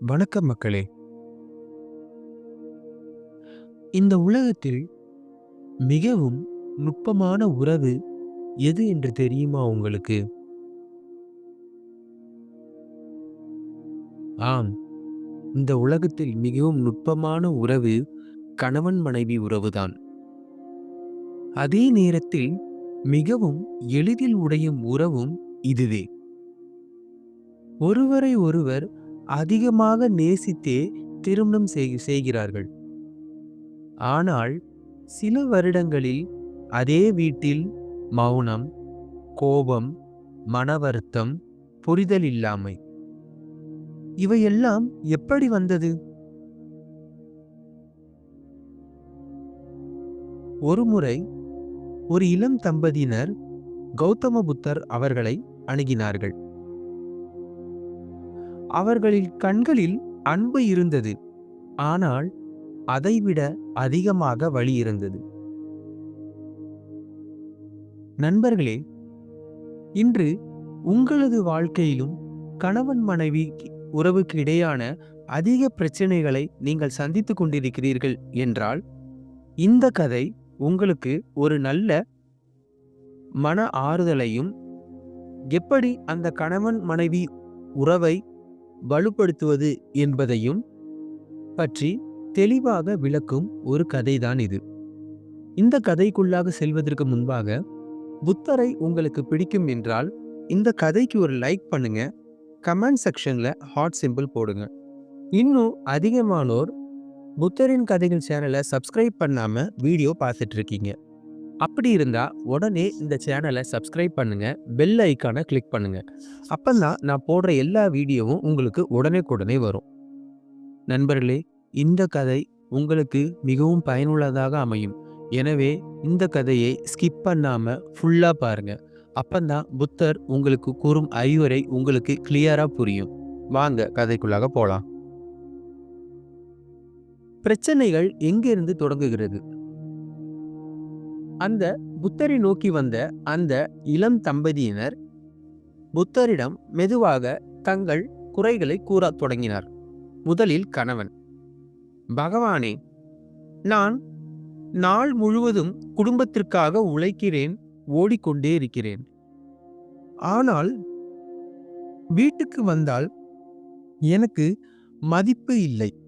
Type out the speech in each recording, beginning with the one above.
வணக்கம் மக்களே. இந்த உலகத்தில் மிகவும் நுட்பமான உறவு எது என்று தெரியுமா உங்களுக்கு? ஆம் இந்த உலகத்தில் மிகவும் நுட்பமான உறவு கணவன் மனைவி உறவுதான். அதே நேரத்தில் மிகவும் எளிதில் உடையும் உறவும் இதுவே. ஒருவரை ஒருவர் அதிகமாக நேசித்தே திருமணம் செய்- செய்கிறார்கள். ஆனால் சில வருடங்களில் அதே வீட்டில் மௌனம் கோபம் மன வருத்தம் புரிதல் இல்லாமை. இவையெல்லாம் எப்படி வந்தது? ஒருமுறை ஒரு இளம் தம்பதியினர் கௌதம புத்தர் அவர்களை அணுகினார்கள். அவர்களின் கண்களில் அன்பு இருந்தது. ஆனால் அதைவிட அதிகமாக வழி இருந்தது. நண்பர்களே இன்று உங்களது வாழ்க்கையிலும் கணவன் மனைவி உறவுக்கு இடையான அதிக பிரச்சனைகளை நீங்கள் சந்தித்து கொண்டிருக்கிறீர்கள் என்றால் இந்த கதை உங்களுக்கு ஒரு நல்ல மன ஆறுதலையும் எப்படி அந்த கணவன் மனைவி உறவை வலுப்படுத்துவது என்பதையும் பற்றி தெளிவாக விளக்கும் ஒரு கதைதான் இது. இந்த கதைக்குள்ளாக செல்வதற்கு முன்பாக புத்தரை உங்களுக்கு பிடிக்கும் என்றால் இந்த கதைக்கு ஒரு லைக் பண்ணுங்க. கமெண்ட் செக்ஷன்ல ஹாட் சிம்பிள் போடுங்க. இன்னும் அதிகமானோர் புத்தரின் கதைகள் சேனலை சப்ஸ்கிரைப் பண்ணாம வீடியோ பார்த்துட்டு இருக்கீங்க. அப்படி இருந்தால் உடனே இந்த சேனலை சப்ஸ்கிரைப் பண்ணுங்கள் பெல் ஐக்கானை கிளிக் பண்ணுங்கள் அப்போ தான் நான் போடுற எல்லா வீடியோவும் உங்களுக்கு உடனே வரும். நண்பர்களே இந்த கதை உங்களுக்கு மிகவும் பயனுள்ளதாக அமையும். எனவே இந்த கதையை ஸ்கிப் பண்ணாமல் ஃபுல்லாக பாருங்கள் அப்பந்தான் புத்தர் உங்களுக்கு கூறும் அறிவுரை உங்களுக்கு கிளியராக புரியும். வாங்க கதைக்குள்ளாக போகலாம் பிரச்சனைகள் எங்கிருந்து தொடங்குகிறது? அந்த புத்தரை நோக்கி வந்த அந்த இளம் தம்பதியினர் புத்தரிடம் மெதுவாக தங்கள் குறைகளை கூறத் தொடங்கினார். முதலில் கணவன் பகவானே நான் நாள் முழுவதும் குடும்பத்திற்காக உழைக்கிறேன் ஓடிக்கொண்டே இருக்கிறேன். ஆனால் வீட்டுக்கு வந்தால் எனக்கு மதிப்பு இல்லை.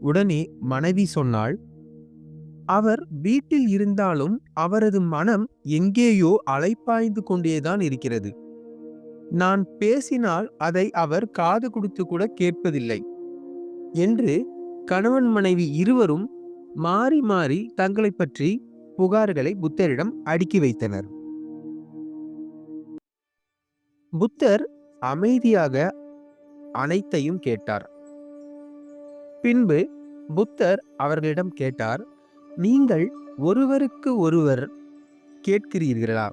உடனே மனைவி சொன்னாள் அவர் வீட்டில் இருந்தாலும் அவரது மனம் எங்கேயோ அலைப்பாய்ந்து கொண்டேதான் இருக்கிறது. நான் பேசினால் அதை அவர் காது கொடுத்து கூட கேட்பதில்லை. என்று கணவன் மனைவி இருவரும் மாறி மாறி தங்களை பற்றி புகார்களை புத்தரிடம் அடுக்கி வைத்தனர். புத்தர் அமைதியாக அனைத்தையும் கேட்டார். பின்பு புத்தர் அவர்களிடம் கேட்டார் நீங்கள் ஒருவருக்கு ஒருவர் கேட்கிறீர்களா?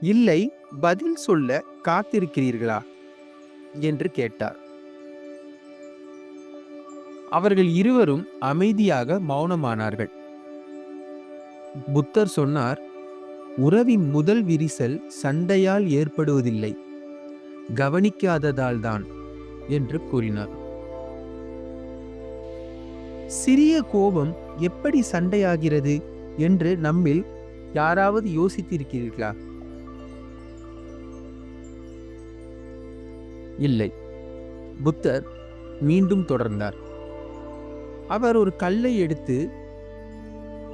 இல்லை பதில் சொல்ல காத்திருக்கிறீர்களா? என்று கேட்டார். அவர்கள் இருவரும் அமைதியாக மௌனமானார்கள். புத்தர் சொன்னார் உறவின் முதல் விரிசல் சண்டையால் ஏற்படுவதில்லை. கவனிக்காததால்தான் என்று கூறினார். சிறிய கோபம் எப்படி சண்டையாகிறது என்று நம்மில் யாராவது யோசித்திருக்கிறீர்களா? இல்லை. புத்தர் மீண்டும் தொடர்ந்தார். அவர் ஒரு கல்லை எடுத்து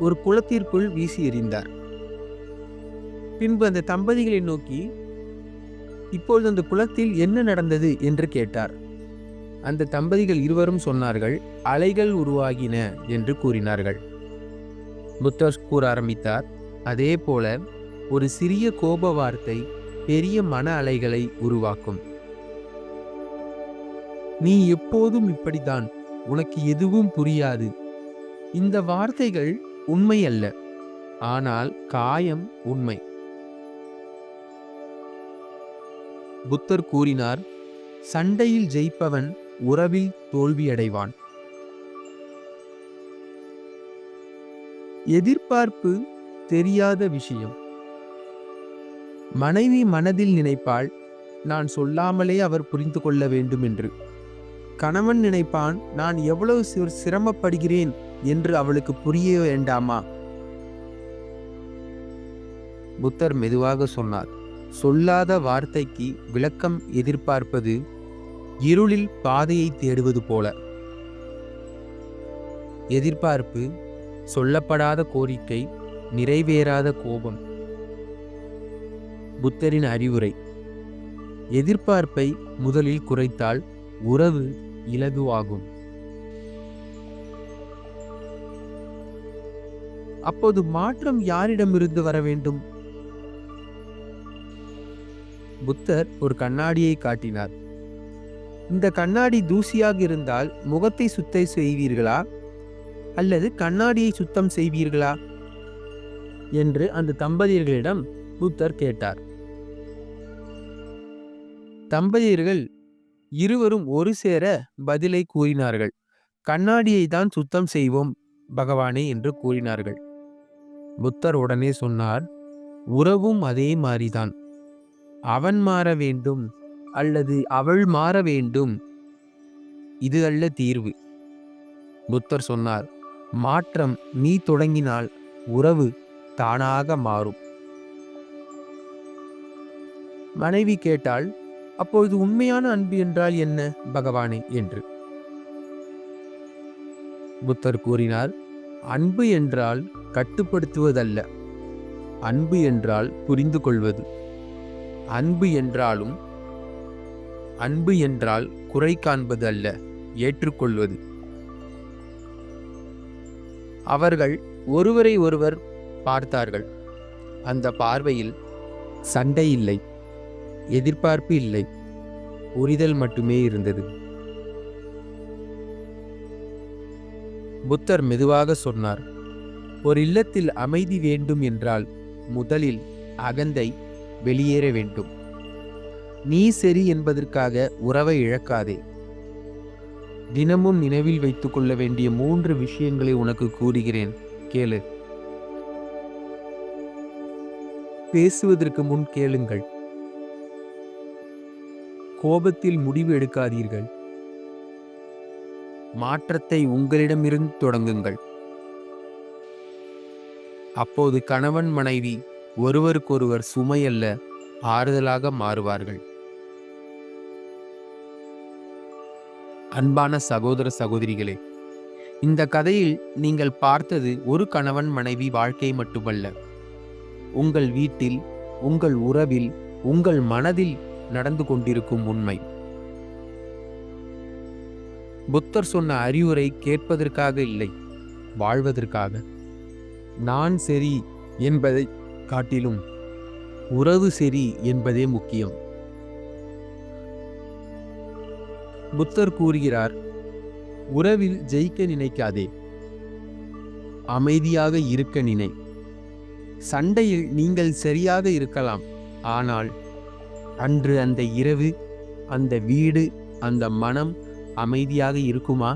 ஒரு குளத்திற்குள் வீசி எறிந்தார். பின்பு அந்த தம்பதிகளை நோக்கி இப்பொழுது அந்த குளத்தில் என்ன நடந்தது? என்று கேட்டார். அந்த தம்பதிகள் இருவரும் சொன்னார்கள் அலைகள் உருவாகின என்று கூறினார்கள். புத்தர் கூற ஆரம்பித்தார் அதே போல ஒரு சிறிய கோப வார்த்தை பெரிய மன அலைகளை உருவாக்கும். நீ எப்போதும் இப்படித்தான் உனக்கு எதுவும் புரியாது. இந்த வார்த்தைகள் உண்மை அல்ல ஆனால் காயம் உண்மை. புத்தர் கூறினார் சண்டையில் ஜெயிப்பவன் உறவில் தோல்வியடைவான். எதிர்பார்ப்பு தெரியாத விஷயம். மனைவி மனதில் நினைப்பாள் நான் சொல்லாமலே அவர் புரிந்து கொள்ள வேண்டும் என்று கணவன் நினைப்பான் நான் எவ்வளவு சிரமப்படுகிறேன் என்று அவளுக்கு புரிய வேண்டாமா? புத்தர் மெதுவாக சொன்னார் சொல்லாத வார்த்தைக்கு விளக்கம் எதிர்பார்ப்பது இருளில் பாதையை தேடுவது போல. எதிர்பார்ப்பு சொல்லப்படாத கோரிக்கை நிறைவேறாத கோபம். புத்தரின் அறிவுரை. எதிர்பார்ப்பை முதலில் குறைத்தால் உறவு இலகுவாகும். அப்போது மாற்றம் யாரிடமிருந்து வர வேண்டும்? புத்தர் ஒரு கண்ணாடியை காட்டினார். இந்த கண்ணாடி தூசியாக இருந்தால் முகத்தை சுத்தம் செய்வீர்களா? அல்லது கண்ணாடியை சுத்தம் செய்வீர்களா? என்று அந்த தம்பதியர்களிடம் புத்தர் கேட்டார். தம்பதியர்கள் இருவரும் ஒரு சேர பதிலை கூறினார்கள். கண்ணாடியை தான் சுத்தம் செய்வோம் பகவானே என்று கூறினார்கள். புத்தர் உடனே சொன்னார் உறவும் அதே மாதிரிதான் அவன் மாற வேண்டும் அல்லது அவள் மாற வேண்டும்? இது அல்ல தீர்வு. புத்தர் சொன்னார் மாற்றம் நீ தொடங்கினால் உறவு தானாக மாறும். மனைவி கேட்டால் அப்பொழுது உண்மையான அன்பு என்றால் என்ன பகவானே? என்று. புத்தர் கூறினார் அன்பு என்றால் கட்டுப்படுத்துவதல்ல. அன்பு என்றால் புரிந்து கொள்வது அன்பு என்றாலும் அன்பு என்றால் குறை காண்பது அல்ல ஏற்றுக்கொள்வது. அவர்கள் ஒருவரை ஒருவர் பார்த்தார்கள். அந்த பார்வையில் சண்டை இல்லை எதிர்பார்ப்பு இல்லை புரிதல் மட்டுமே இருந்தது. புத்தர் மெதுவாக சொன்னார் ஒரு இல்லத்தில் அமைதி வேண்டும் என்றால் முதலில் அகந்தை வெளியேற வேண்டும். நீ சரி என்பதற்காக உறவை இழக்காதே. தினமும் நினைவில் வைத்துக் கொள்ள வேண்டிய மூன்று விஷயங்களை உனக்கு கூறுகிறேன். கேளு. பேசுவதற்கு முன் கேளுங்கள். கோபத்தில் முடிவு எடுக்காதீர்கள். மாற்றத்தை உங்களிடமிருந்து தொடங்குங்கள். அப்போது கணவன் மனைவி ஒருவருக்கொருவர் சுமையல்ல ஆறுதலாக மாறுவார்கள். அன்பான சகோதர சகோதரிகளே இந்த கதையில் நீங்கள் பார்த்தது ஒரு கணவன் மனைவி வாழ்க்கை மட்டுமல்ல. உங்கள் வீட்டில் உங்கள் உறவில் உங்கள் மனதில் நடந்து கொண்டிருக்கும் உண்மை. புத்தர் சொன்ன அறிவுரை கேட்பதற்காக இல்லை வாழ்வதற்காக. நான் சரி என்பதை காட்டிலும் உறவு சரி என்பதே முக்கியம். புத்தர் கூறுகிறார் உறவில் ஜெயிக்க நினைக்காதே. அமைதியாக இருக்க நினை. சண்டையில் நீங்கள் சரியாக இருக்கலாம். ஆனால் அன்று அந்த இரவு அந்த வீடு அந்த மனம் அமைதியாக இருக்குமா?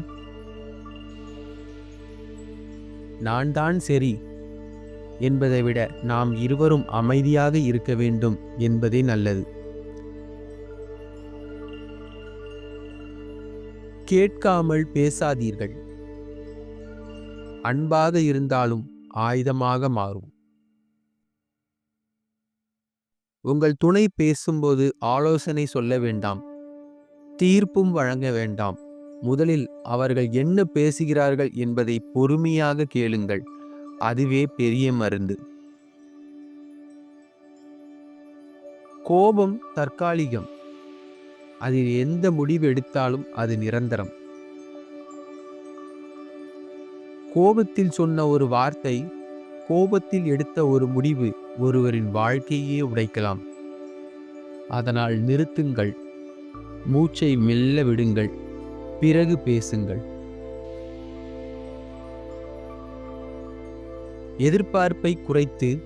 நான் தான் சரி என்பதை விட நாம் இருவரும் அமைதியாக இருக்க வேண்டும் என்பதே நல்லது. கேட்காமல் பேசாதீர்கள். அன்பாக இருந்தாலும் ஆயுதமாக மாறும். உங்கள் துணை பேசும்போது ஆலோசனை சொல்ல வேண்டாம். தீர்ப்பும் வழங்க வேண்டாம். முதலில் அவர்கள் என்ன பேசுகிறார்கள் என்பதை பொறுமையாக கேளுங்கள். அதுவே பெரிய மருந்து. கோபம் தற்காலிகம். அதில் எந்த முடிவு எடுத்தாலும் அது நிரந்தரம். கோபத்தில் சொன்ன ஒரு வார்த்தை கோபத்தில் எடுத்த ஒரு முடிவு ஒருவரின் வாழ்க்கையே உடைக்கலாம். அதனால் நிறுத்துங்கள். மூச்சை மெல்ல விடுங்கள். பிறகு பேசுங்கள். எதிர்பார்ப்பை குறைத்து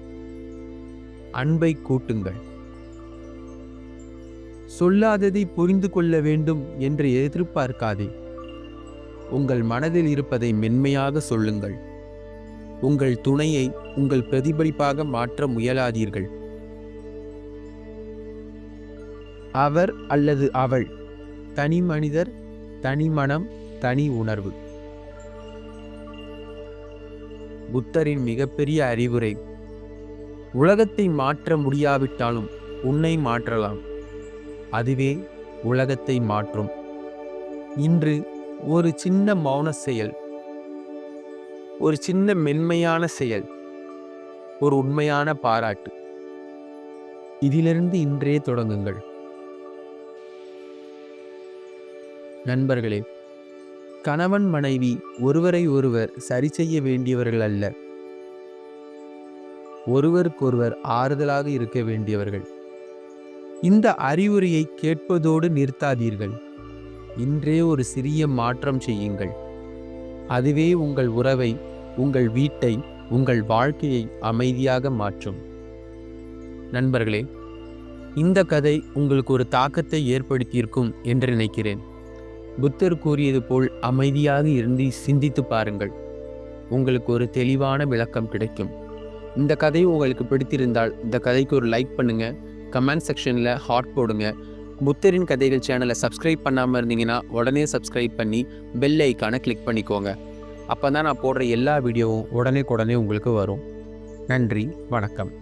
அன்பை கூட்டுங்கள். சொல்லாததை புரிந்து கொள்ள வேண்டும் என்று எதிர்பார்க்காதே. உங்கள் மனதில் இருப்பதை மென்மையாக சொல்லுங்கள். உங்கள் துணையை உங்கள் பிரதிபலிப்பாக மாற்ற முயலாதீர்கள். அவர் அல்லது அவள் தனி மனிதர் தனி மனம் தனி உணர்வு. புத்தரின் மிகப்பெரிய அறிவுரை உலகத்தை மாற்ற முடியாவிட்டாலும் உன்னை மாற்றலாம். அதுவே உலகத்தை மாற்றும். இன்று ஒரு சின்ன மௌன செயல் ஒரு சின்ன மென்மையான செயல் ஒரு உண்மையான பாராட்டு. இதிலிருந்து இன்றே தொடங்குங்கள். நண்பர்களே கணவன் மனைவி ஒருவரை ஒருவர் சரி செய்ய வேண்டியவர்கள் அல்ல. ஒருவருக்கொருவர் ஆறுதலாக இருக்க வேண்டியவர்கள். இந்த அறிவுரையை கேட்பதோடு நிறுத்தாதீர்கள். இன்றே ஒரு சிறிய மாற்றம் செய்யுங்கள். அதுவே உங்கள் உறவை உங்கள் வீட்டை உங்கள் வாழ்க்கையை அமைதியாக மாற்றும். நண்பர்களே இந்த கதை உங்களுக்கு ஒரு தாக்கத்தை ஏற்படுத்தியிருக்கும் என்று நினைக்கிறேன். புத்தர் கூறியது போல் அமைதியாக இருந்து சிந்தித்து பாருங்கள். உங்களுக்கு ஒரு தெளிவான விளக்கம் கிடைக்கும். இந்த கதை உங்களுக்கு பிடித்திருந்தால் இந்த கதைக்கு ஒரு லைக் பண்ணுங்கள் கமெண்ட் செக்ஷனில் ஹாட் போடுங்க. புத்தரின் கதைகள் சேனலை சப்ஸ்கிரைப் பண்ணாமல் இருந்தீங்கன்னா உடனே சப்ஸ்கிரைப் பண்ணி பெல் ஐக்கானை கிளிக் பண்ணிக்கோங்க. அப்போ தான் நான் போடுற எல்லா வீடியோவும் உடனே உடனே உங்களுக்கு வரும். நன்றி வணக்கம்.